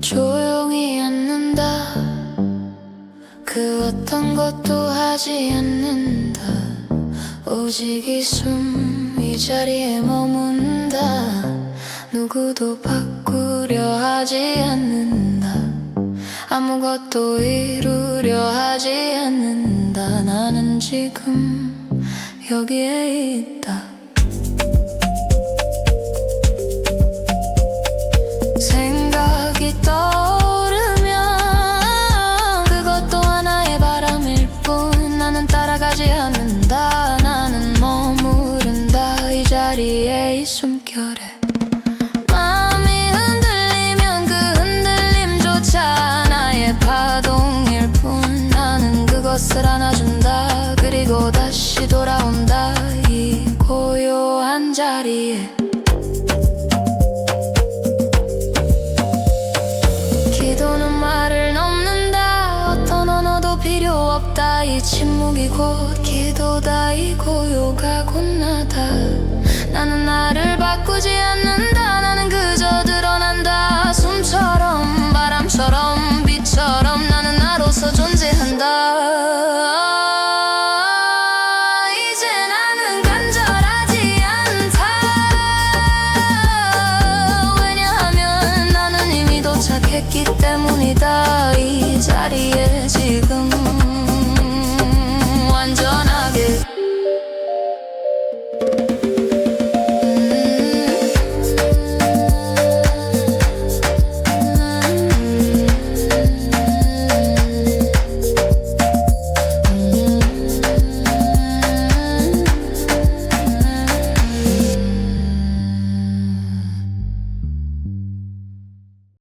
조용히 앉는다. 그 어떤 것도 하지 않는다. 오직 이 숨 이 자리에 머문다 누구도 바꾸려 하지 않는다. 아무것도 이루려 하지 않는다. 나는 지금 여기에 있다 것을 안아준다. 그리고 다시 돌아온다. 이 고요한 자리에. 기도는 말을 넘는다. 어떤 언어도 필요 없다. 이 침묵이 곧 기도다. 이 고요가 곧 나다. 나는 나를 바꾸지 않는다 생각했기 때문이다. 이 자리에 지금.